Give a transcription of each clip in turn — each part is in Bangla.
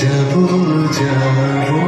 যাব যাব।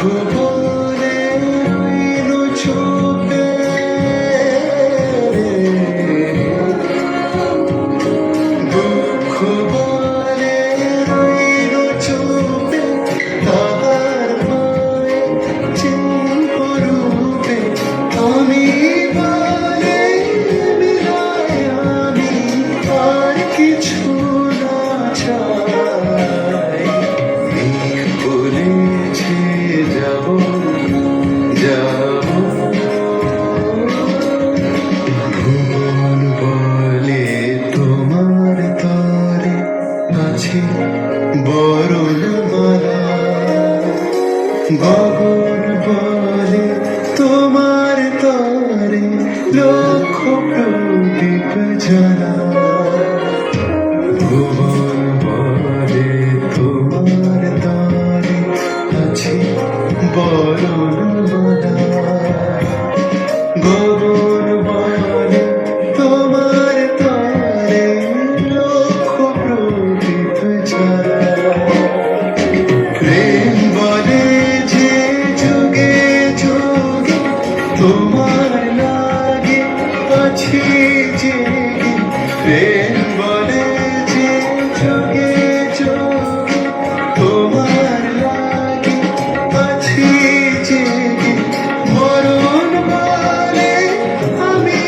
그 বরণ মালা গগন বলে তোমার তরে লক্ষ প্রদীপ জ্বালা তোমার তরে আছে বরণ মালা। প্রেম বলে যে যুগে তোমার লাগে আছি জেগে। মরণ বলে আমি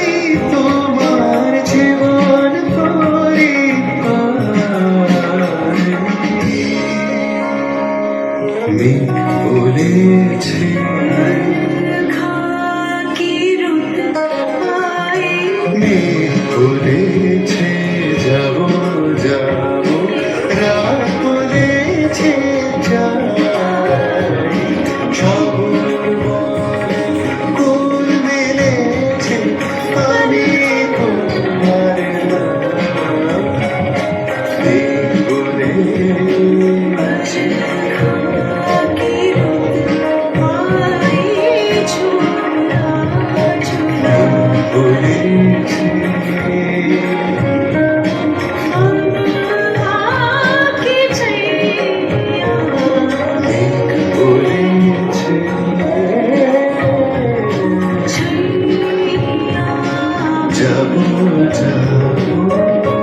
তোমার জীবন করি মেঘ বলেছে you.